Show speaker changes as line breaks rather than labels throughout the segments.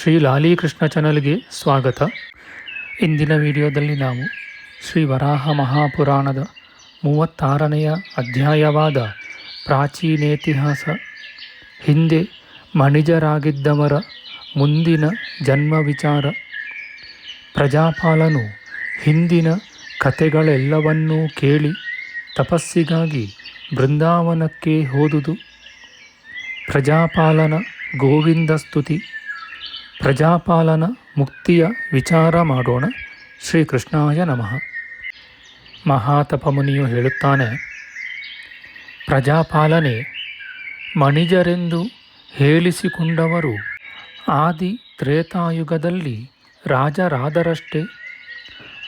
ಶ್ರೀ ಲಾಲೀಕೃಷ್ಣ ಚಾನಲ್ಗೆ ಸ್ವಾಗತ. ಇಂದಿನ ವಿಡಿಯೋದಲ್ಲಿ ನಾವು ಶ್ರೀ ವರಾಹ ಮಹಾಪುರಾಣದ ಮೂವತ್ತಾರನೆಯ ಅಧ್ಯಾಯವಾದ ಪ್ರಾಚೀನೇತಿಹಾಸ. ಹಿಂದೆ ಮಣಿಜರಾಗಿದ್ದವರ ಮುಂದಿನ ಜನ್ಮ ವಿಚಾರ. ಪ್ರಜಾಪಾಲನು ಹಿಂದಿನ ಕಥೆಗಳೆಲ್ಲವನ್ನೂ ಕೇಳಿ ತಪಸ್ಸಿಗಾಗಿ ಬೃಂದಾವನಕ್ಕೆ ಹೋದುದು. ಪ್ರಜಾಪಾಲನ ಗೋವಿಂದ ಸ್ತುತಿ. ಪ್ರಜಾಪಾಲನ ಮುಕ್ತಿಯ ವಿಚಾರ ಮಾಡೋಣ. ಶ್ರೀಕೃಷ್ಣಾಯ ನಮಃ. ಮಹಾತಪಮುನಿಯು ಹೇಳುತ್ತಾನೆ, ಪ್ರಜಾಪಾಲನೆ ಮಣಿಜರೆಂದು ಹೇಳಿಸಿಕೊಂಡವರು ಆದಿ ತ್ರೇತಾಯುಗದಲ್ಲಿ ರಾಜರಾದರಷ್ಟೇ.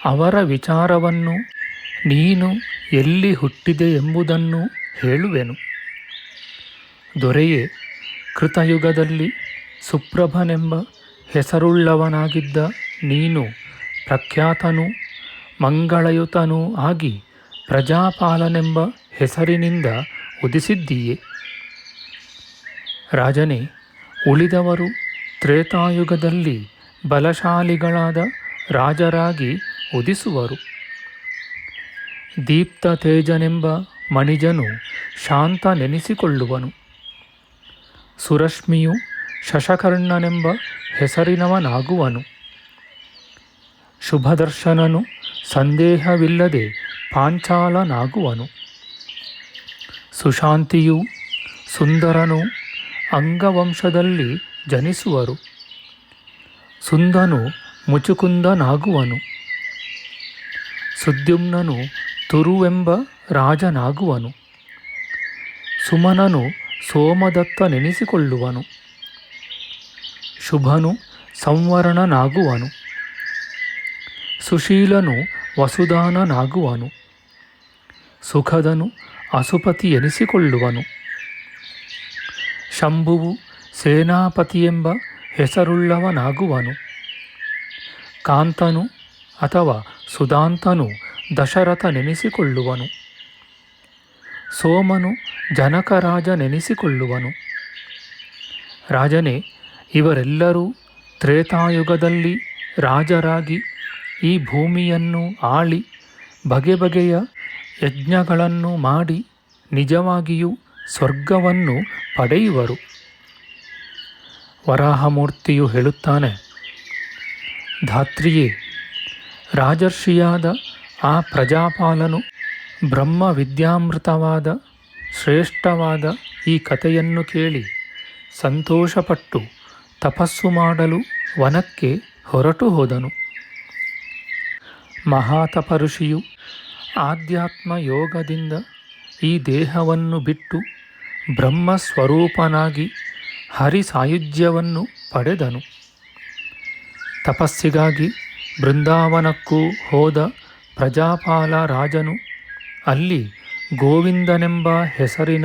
ಅವರ ವಿಚಾರವನ್ನು ನೀನು ಎಲ್ಲಿ ಹುಟ್ಟಿದೆ ಎಂಬುದನ್ನು ಹೇಳುವೆನು. ದೊರೆಯೇ ಕೃತಯುಗದಲ್ಲಿ ಸುಪ್ರಭನೆಂಬ ಹೆಸರುಳ್ಳವನಾಗಿದ್ದ ನೀನು ಪ್ರಖ್ಯಾತನೂ, ಮಂಗಳಯುತನೂ ಆಗಿ ಪ್ರಜಾಪಾಲನೆಂಬ ಹೆಸರಿನಿಂದ ಉದಿಸಿದ್ದೀಯೆ. ರಾಜನೇ, ಉಳಿದವರು ತ್ರೇತಾಯುಗದಲ್ಲಿ ಬಲಶಾಲಿಗಳಾದ ರಾಜರಾಗಿ ಉದಿಸುವರು. ದೀಪ್ತ ತೇಜನೆಂಬ ಮಣಿಜನು ಶಾಂತ ನೆನೆಸಿಕೊಳ್ಳುವನು ಸುರಶ್ಮಿಯು ಶಶಕರ್ಣನೆಂಬ ಹೆಸರಿನವನಾಗುವನು. ಶುಭದರ್ಶನನು ಸಂದೇಹವಿಲ್ಲದೆ ಪಾಂಚಾಲನಾಗುವನು. ಸುಶಾಂತಿಯು ಸುಂದರನು ಅಂಗವಂಶದಲ್ಲಿ ಜನಿಸುವರು. ಸುಂದನು ಮುಚುಕುಂದನಾಗುವನು. ಸುದ್ಯುಮ್ನನು ತುರುವೆಂಬ ರಾಜನಾಗುವನು. ಸುಮನನು ಸೋಮದತ್ತನೆನಿಸಿಕೊಳ್ಳುವನು. ಶುಭನು, ಸಂವರಣನಾಗುವನು. ಸುಶೀಲನು, ವಸುದಾನನಾಗುವನು. ಸುಖದನು ಅಸುಪತಿ ಎನಿಸಿಕೊಳ್ಳುವನು ಶಂಭುವು, ಸೇನಾಪತಿಯೆಂಬ ಹೆಸರುಳ್ಳವನಾಗುವನು. ಕಾಂತನು, ಅಥವಾ ಸುದಾಂತನು ದಶರಥನೆನಿಸಿಕೊಳ್ಳುವನು. ಸೋಮನು, ಜನಕರಾಜನೆನಿಸಿಕೊಳ್ಳುವನು. ರಾಜನೇ ಇವರೆಲ್ಲರೂ ತ್ರೇತಾಯುಗದಲ್ಲಿ ರಾಜರಾಗಿ ಈ ಭೂಮಿಯನ್ನು ಆಳಿ ಬಗೆ ಬಗೆಯ ಯಜ್ಞಗಳನ್ನು ಮಾಡಿ ನಿಜವಾಗಿಯೂ ಸ್ವರ್ಗವನ್ನು ಪಡೆಯುವರು. ವರಾಹಮೂರ್ತಿಯು ಹೇಳುತ್ತಾನೆ, ಧಾತ್ರಿಯೇ, ರಾಜರ್ಷಿಯಾದ ಆ ಪ್ರಜಾಪಾಲನು ಬ್ರಹ್ಮ ವಿದ್ಯಾಮೃತವಾದ ಶ್ರೇಷ್ಠವಾದ ಈ ಕಥೆಯನ್ನು ಕೇಳಿ ಸಂತೋಷಪಟ್ಟು ತಪಸ್ಸು ಮಾಡಲು ವನಕ್ಕೆ ಹೊರಟು ಹೋದನು. ಮಹಾತಪಋಷಿಯು ಆಧ್ಯಾತ್ಮ ಯೋಗದಿಂದ ಈ ದೇಹವನ್ನು ಬಿಟ್ಟು ಬ್ರಹ್ಮ ಸ್ವರೂಪನಾಗಿ ಹರಿ ಸಾಯುಜ್ಯವನ್ನು ಪಡೆದನು. ತಪಸ್ಸಿಗಾಗಿ ಬೃಂದಾವನಕ್ಕೂ ಹೋದ ಪ್ರಜಾಪಾಲ ರಾಜನು ಅಲ್ಲಿ ಗೋವಿಂದನೆಂಬ ಹೆಸರಿನ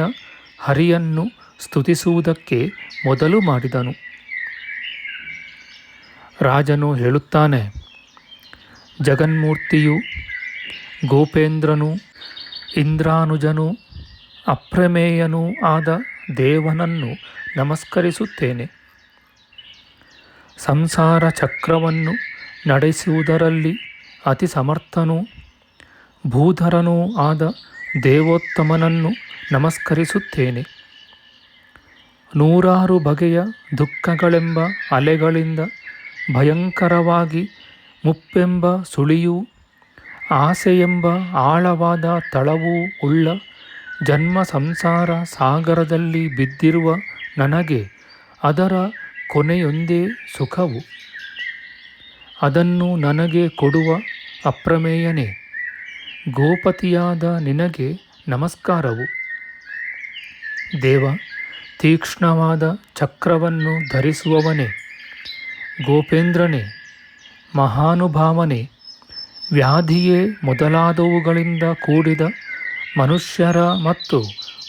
ಹರಿಯನ್ನು ಸ್ತುತಿಸುವುದಕ್ಕೆ ಮೊದಲು ಮಾಡಿದನು. ರಾಜನು ಹೇಳುತ್ತಾನೆ, ಜಗನ್ಮೂರ್ತಿಯು ಗೋಪೇಂದ್ರನು, ಇಂದ್ರಾನುಜನು, ಅಪ್ರಮೇಯನೂ ಆದ ದೇವನನ್ನು ನಮಸ್ಕರಿಸುತ್ತೇನೆ. ಸಂಸಾರ ಚಕ್ರವನ್ನು ನಡೆಸುವುದರಲ್ಲಿ ಅತಿ ಸಮರ್ಥನೂ, ಭೂಧರನೂ ಆದ ದೇವೋತ್ತಮನನ್ನು ನಮಸ್ಕರಿಸುತ್ತೇನೆ. ನೂರಾರು ಬಗೆಯ ದುಃಖಗಳೆಂಬ ಅಲೆಗಳಿಂದ ಭಯಂಕರವಾಗಿ ಮುಪ್ಪೆಂಬ ಸುಳಿಯೂ, ಆಸೆಯೆಂಬ ಆಳವಾದ ತಳವೂ ಉಳ್ಳ ಜನ್ಮ ಸಂಸಾರ ಸಾಗರದಲ್ಲಿ ಬಿದ್ದಿರುವ ನನಗೆ ಅದರ ಕೊನೆಯೊಂದೇ ಸುಖವು. ಅದನ್ನು ನನಗೆ ಕೊಡುವ ಅಪ್ರಮೇಯನೇ, ಗೋಪತಿಯಾದ ನಿನಗೆ ನಮಸ್ಕಾರವು. ದೇವ, ತೀಕ್ಷ್ಣವಾದ ಚಕ್ರವನ್ನು ಧರಿಸುವವನೇ ಗೋಪೇಂದ್ರನೇ, ಮಹಾನುಭಾವನೆ, ವ್ಯಾಧಿಯೇ ಮೊದಲಾದವುಗಳಿಂದ ಕೂಡಿದ ಮನುಷ್ಯರ ಮತ್ತು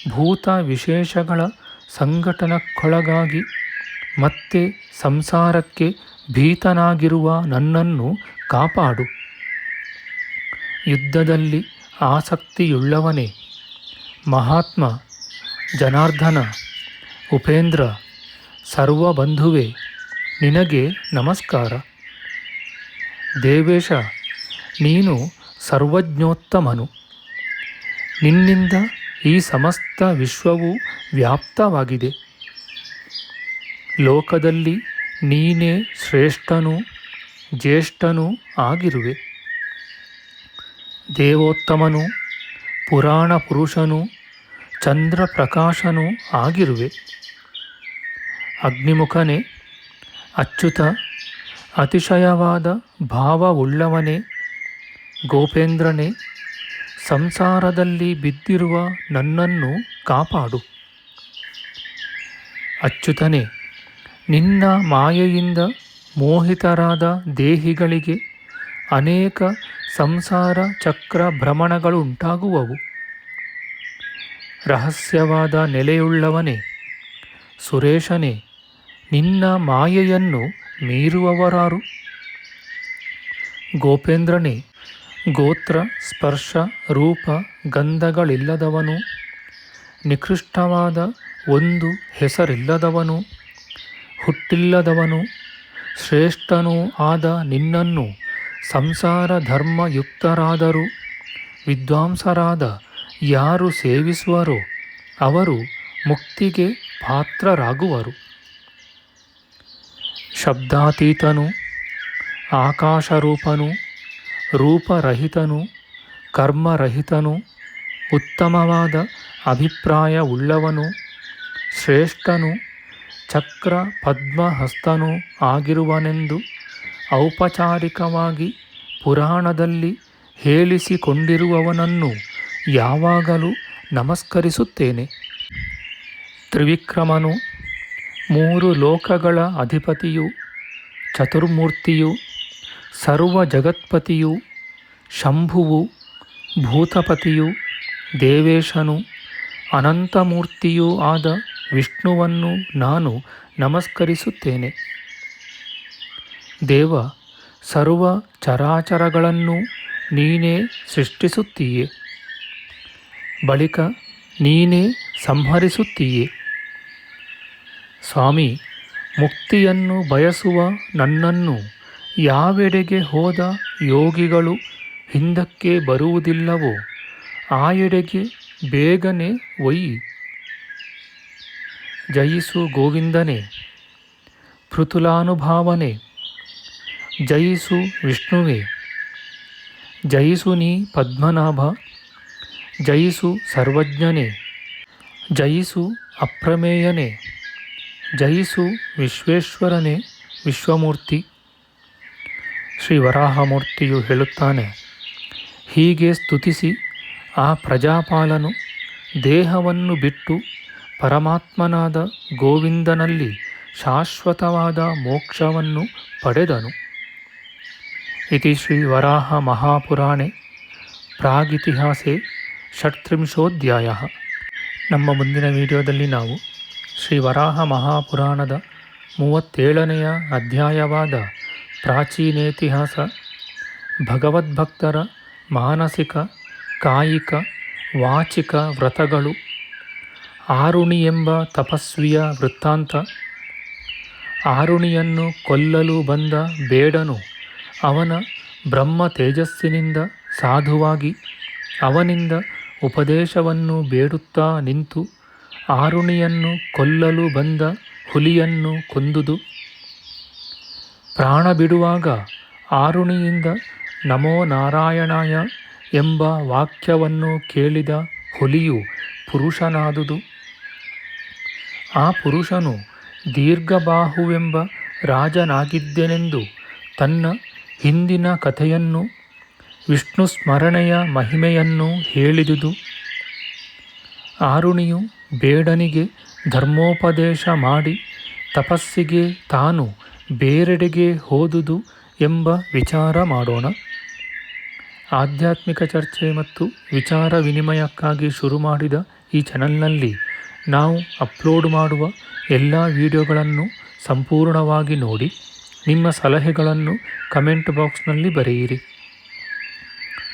ಭೂತ ವಿಶೇಷಗಳ ಸಂಘಟನಕ್ಕೊಳಗಾಗಿ ಮತ್ತೆ ಸಂಸಾರಕ್ಕೆ ಭೀತನಾಗಿರುವ ನನ್ನನ್ನು ಕಾಪಾಡು. ಯುದ್ಧದಲ್ಲಿ ಆಸಕ್ತಿಯುಳ್ಳವನೇ, ಮಹಾತ್ಮ ಜನಾರ್ದನ, ಉಪೇಂದ್ರ, ಸರ್ವಬಂಧುವೆ ನಿನಗೆ ನಮಸ್ಕಾರ. ದೇವೇಶ, ನೀನು ಸರ್ವಜ್ಞೋತ್ತಮನು. ನಿನ್ನಿಂದ ಈ ಸಮಸ್ತ ವಿಶ್ವವು ವ್ಯಾಪ್ತವಾಗಿದೆ. ಲೋಕದಲ್ಲಿ ನೀನೇ ಶ್ರೇಷ್ಠನೂ ಜ್ಯೇಷ್ಠನೂ ಆಗಿರುವೆ. ದೇವೋತ್ತಮನು ಪುರಾಣ ಪುರುಷನು ಚಂದ್ರ ಪ್ರಕಾಶನೂ ಆಗಿರುವೆ. ಅಗ್ನಿಮುಖನೇ ಅಚ್ಯುತ, ಅತಿಶಯವಾದ ಭಾವವುಳ್ಳವನೇ ಗೋಪೇಂದ್ರನೇ, ಸಂಸಾರದಲ್ಲಿ ಬಿದ್ದಿರುವ ನನ್ನನ್ನು ಕಾಪಾಡು. ಅಚ್ಯುತನೇ, ನಿನ್ನ ಮಾಯೆಯಿಂದ ಮೋಹಿತರಾದ ದೇಹಿಗಳಿಗೆ ಅನೇಕ ಸಂಸಾರ ಚಕ್ರ ಭ್ರಮಣಗಳುಂಟಾಗುವವು. ರಹಸ್ಯವಾದ ನೆಲೆಯುಳ್ಳವನೇ, ಸುರೇಶನೇ ನಿನ್ನ ಮಾಯೆಯನ್ನು ಮೀರುವವರಾರು. ಗೋಪೇಂದ್ರನೇ, ಗೋತ್ರ, ಸ್ಪರ್ಶ, ರೂಪ, ಗಂಧಗಳಿಲ್ಲದವನು. ನಿಕೃಷ್ಟವಾದ ಒಂದು ಹೆಸರಿಲ್ಲದವನು. ಹುಟ್ಟಿಲ್ಲದವನು. ಶ್ರೇಷ್ಠನೂ ಆದ ನಿನ್ನನ್ನು ಸಂಸಾರ ಧರ್ಮಯುಕ್ತರಾದರೂ. ವಿದ್ವಾಂಸರಾದ ಯಾರು ಸೇವಿಸುವರೋ ಅವರು ಮುಕ್ತಿಗೆ ಪಾತ್ರರಾಗುವರು. ಶಬ್ದಾತೀತನು, ಆಕಾಶರೂಪನು, ರೂಪರಹಿತನು, ಕರ್ಮರಹಿತನು, ಉತ್ತಮವಾದ ಅಭಿಪ್ರಾಯ ಉಳ್ಳವನು, ಶ್ರೇಷ್ಠನು ಚಕ್ರ ಪದ್ಮಹಸ್ತನು ಆಗಿರುವನೆಂದು ಔಪಚಾರಿಕವಾಗಿ ಪುರಾಣದಲ್ಲಿ ಹೇಳಿಸಿಕೊಂಡಿರುವವನನ್ನು ಯಾವಾಗಲೂ ನಮಸ್ಕರಿಸುತ್ತೇನೆ. ತ್ರಿವಿಕ್ರಮನು ಮೂರು ಲೋಕಗಳ ಅಧಿಪತಿಯು, ಚತುರ್ಮೂರ್ತಿಯು, ಸರ್ವ ಜಗತ್ಪತಿಯು, ಶಂಭುವು, ಭೂತಪತಿಯು, ದೇವೇಶನು, ಅನಂತಮೂರ್ತಿಯೂ ಆದ ವಿಷ್ಣುವನ್ನು ನಾನು ನಮಸ್ಕರಿಸುತ್ತೇನೆ. ದೇವ, ಸರ್ವ ಚರಾಚರಗಳನ್ನು ನೀನೇ ಸೃಷ್ಟಿಸುತ್ತೀಯೆ. ಬಳಿಕ ನೀನೇ ಸಂಹರಿಸುತ್ತೀಯೆ. ಸ್ವಾಮಿ, ಮುಕ್ತಿಯನ್ನು ಬಯಸುವ ನನ್ನನ್ನು ಯಾವೆಡೆಗೆ ಹೋದ ಯೋಗಿಗಳು ಹಿಂದಕ್ಕೆ ಬರುವುದಿಲ್ಲವೋ ಆ ಎಡೆಗೆ ಬೇಗನೆ ಒಯ್ಯಿ. ಜಯಿಸು ಗೋವಿಂದನೇ, ಪೃಥುಲಾನುಭಾವನೆ, ಜಯಿಸು ವಿಷ್ಣುವೆ, ಜಯಿಸು ನೀ ಪದ್ಮನಾಭ, ಜಯಿಸು ಸರ್ವಜ್ಞನೇ, ಜಯಿಸು ಅಪ್ರಮೇಯನೇ. ಜಯಿಸು ವಿಶ್ವೇಶ್ವರನೇ ವಿಶ್ವಮೂರ್ತಿ. ಶ್ರೀ ವರಾಹಮೂರ್ತಿಯು ಹೇಳುತ್ತಾನೆ, ಹೀಗೆ ಸ್ತುತಿಸಿ ಆ ಪ್ರಜಾಪಾಲನು ದೇಹವನ್ನು ಬಿಟ್ಟು ಪರಮಾತ್ಮನಾದ ಗೋವಿಂದನಲ್ಲಿ ಶಾಶ್ವತವಾದ ಮೋಕ್ಷವನ್ನು ಪಡೆದನು. ಇತಿ ಶ್ರೀ ವರಾಹ ಮಹಾಪುರಾಣೆ ಪ್ರಾಗಿತಿಹಾಸೆ ಷಟ್ತ್ರಿಂಶೋಧ್ಯಾಯ. ನಮ್ಮ ಮುಂದಿನ ವಿಡಿಯೋದಲ್ಲಿ ನಾವು ಶ್ರೀ ವರಾಹ ಮಹಾಪುರಾಣದ ಮೂವತ್ತೇಳನೆಯ ಅಧ್ಯಾಯವಾದ ಪ್ರಾಚೀನೇತಿಹಾಸ, ಭಗವದ್ಭಕ್ತರ ಮಾನಸಿಕ, ಕಾಯಿಕ, ವಾಚಿಕ ವ್ರತಗಳು, ಆರುಣಿ ಎಂಬ ತಪಸ್ವಿಯ ವೃತ್ತಾಂತ, ಆರುಣಿಯನ್ನು ಕೊಲ್ಲಲು ಬಂದ ಬೇಡನು ಅವನ ಬ್ರಹ್ಮ ತೇಜಸ್ಸಿನಿಂದ ಸಾಧುವಾಗಿ ಅವನಿಂದ ಉಪದೇಶವನ್ನು ಬೇಡುತ್ತಾ ನಿಂತು ಆರುಣಿಯನ್ನು ಕೊಲ್ಲಲು ಬಂದ ಹುಲಿಯನ್ನು ಕೊಂದುದು. ಪ್ರಾಣ ಬಿಡುವಾಗ ಆರುಣಿಯಿಂದ ನಮೋ ನಾರಾಯಣಾಯ ಎಂಬ ವಾಕ್ಯವನ್ನು ಕೇಳಿದ ಹುಲಿಯು ಪುರುಷನಾದುದು. ಆ ಪುರುಷನು ದೀರ್ಘಬಾಹುವೆಂಬ ರಾಜನಾಗಿದ್ದೆನೆಂದು ತನ್ನ ಹಿಂದಿನ ಕಥೆಯನ್ನು, ವಿಷ್ಣು ಸ್ಮರಣೆಯ ಮಹಿಮೆಯನ್ನು ಹೇಳಿದುದು. ಆರುಣಿಯು ಬೇಡನಿಗೆ ಧರ್ಮೋಪದೇಶ ಮಾಡಿ ತಪಸ್ಸಿಗೆ ತಾನು ಬೇರೆಡೆಗೆ ಹೋದುದು ಎಂಬ ವಿಚಾರ ಮಾಡೋಣ. ಆಧ್ಯಾತ್ಮಿಕ ಚರ್ಚೆ ಮತ್ತು ವಿಚಾರ ವಿನಿಮಯಕ್ಕಾಗಿ ಶುರು ಮಾಡಿದ ಈ ಚಾನಲ್ನಲ್ಲಿ ನಾವು ಅಪ್ಲೋಡ್ ಮಾಡುವ ಎಲ್ಲ ವಿಡಿಯೋಗಳನ್ನು ಸಂಪೂರ್ಣವಾಗಿ ನೋಡಿ. ನಿಮ್ಮ ಸಲಹೆಗಳನ್ನು ಕಮೆಂಟ್ ಬಾಕ್ಸ್ನಲ್ಲಿ ಬರೆಯಿರಿ.